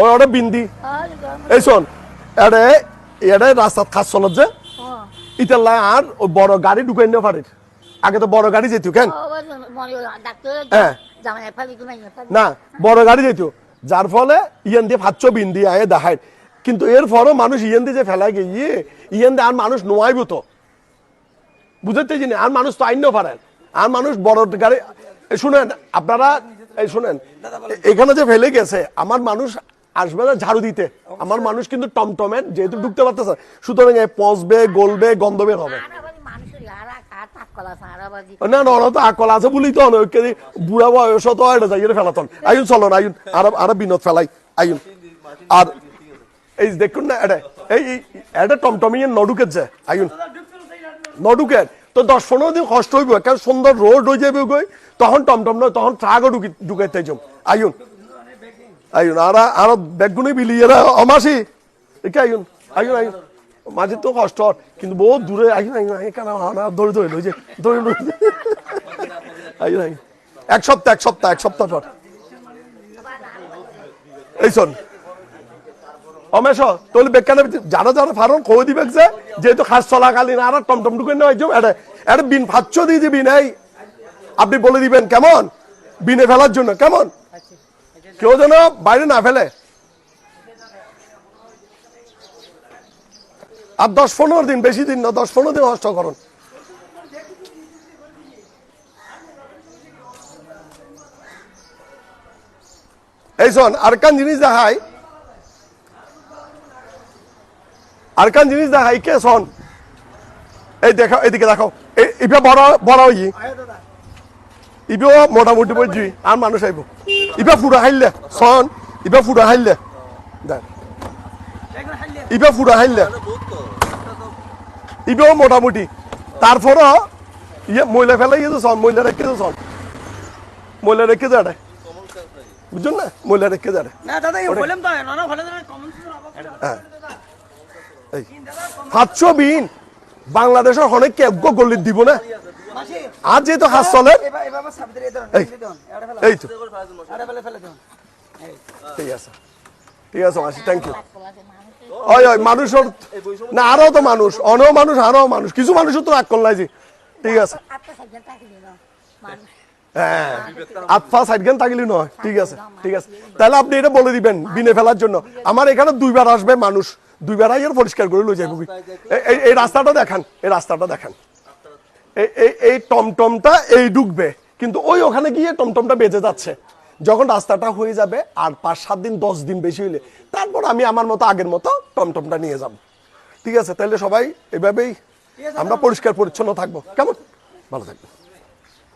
ওই ওটা বিন্দি এই শোন এডে এডে রাস্তাত খাস চলত যে। ইতাল্লা আর ওই বড় গাড়ি ঢুকাই নিয়ে পারে আগে তো বড় গাড়ি যেত কেন? হ্যাঁ। না বড় গাড়ি যেত যার ফলে ইয়ান দিয়ে ভাচ্ছ বিন্দি আয়ে দেখায়। কিন্তু এর ফলে মানুষ ইয়ান দিয়ে যে ফেলা গিয়ে ইয়ান দিয়ে আর মানুষ নোয়াইব তো। বুঝতে আর মানুষ তো আইন পারেন আর মানুষ বড় গাড়ি এ শুনেন আপনারা এই শুনেন এখানে যে ফেলে গেছে আমার মানুষ আসবে না ঝাড়ু দিতে। আমার মানুষ কিন্তু টমটমের যেহেতু ঢুকতে পারতেছে সুতরাং এ পচবে গলবে গন্ধ বের হবে। না না ওরা তো আকল আছে বলেই তো অনেক বুড়া বয়স তো এটা যাই ফেলাতন। আইন চলো না আইন আর আর বিনোদ ফেলাই। আইন আর এই দেখুন না এটা এই এই- এটা টমটমিয়ে নডুকের যে আইন নডুকের। তো দশ পনেরো দিন কষ্ট হইব কারণ সুন্দর রোড হয়ে যাবে গই তখন টমটম নয়, তখন ট্রাকও ঢুকি ঢুকাইতে যাম। আইন আইন আর আর ব্যাগগুনি বিলিয়ে অমাসি একে আইন আইন আইন মাঝে তো কষ্ট, কিন্তু বহুত দূরে আইন আইন আনা ধরে ধরে লই যে ধরে। লই আইন আইন এক সপ্তাহ এক সপ্তাহ এক সপ্তাহ পর। এই শোন অমেশ, তোলে বেকানে যারা যারা ফারন কই দিবে যে, যেহেতু খাস চলাকালীন আর টমটম ঢুকে নয় যে এটা এটা বিন ফাচ্ছ দিয়ে দিবি নাই আপনি বলে দিবেন, কেমন? বিনে ফেলার জন্য, কেমন? কেউ যেন বাইরে না ফেলে। আর দশ পনেরো দিন, বেশি দিন না, দশ পনেরো দিন হস্ত করুন। এই শোন, আর কান জিনিস দেখায় আরকান জিনিস দেখাই কে শোন? এই দেখাও এদিকে এই ইপা বড় বড় হই ইপিও মোটামুটি বুঝছি আর মানুষ আইব। ইপা ফুটা হাইলে শোন ইপা ফুটা হাইলে দেখ। ইপা ফুটা হাইলে ইপিও মোটামুটি। তারপরও ইয়ে মহিলা ফেলাই গেছে শোন মহিলা রেখে শোন। মহিলা রেখে যাড়ে বুঝছেন না? মহিলা রেখে যাড়ে না দাদা বললাম তো না না ভালো দাদা কমন হ্যাঁ। এই সাতশো বিন বাংলাদেশের অনেক কেজ্ঞ গল্লি দিব না আর যেহেতু হাত চলে ঠিক আছে ঠিক আছে মাসি থ্যাংক ইউ ওই ওই মানুষের না আরও তো মানুষ অনেও মানুষ আরও মানুষ কিছু মানুষের তো রাগ করলাই যে ঠিক আছে হ্যাঁ আতফা সাইড গান থাকলে নয় ঠিক আছে ঠিক আছে তাহলে আপনি এটা বলে দিবেন বিনে ফেলার জন্য আমার এখানে দুইবার আসবে মানুষ দুইবার আইয়ার পরিষ্কার করে লই যাব। এই রাস্তাটা দেখান এই রাস্তাটা দেখান। এই টমটমটা এই ঢুকবে কিন্তু ওই ওখানে গিয়ে টমটমটা বেজে যাচ্ছে। যখন রাস্তাটা হয়ে যাবে আর পাঁচ সাত দিন দশ দিন বেশি হইলে তারপর আমি আমার মতো আগের মতো টমটমটা নিয়ে যাব। ঠিক আছে তাহলে সবাই এভাবেই আমরা পরিষ্কার পরিচ্ছন্ন থাকব। কেমন? ভালো থাকবেন।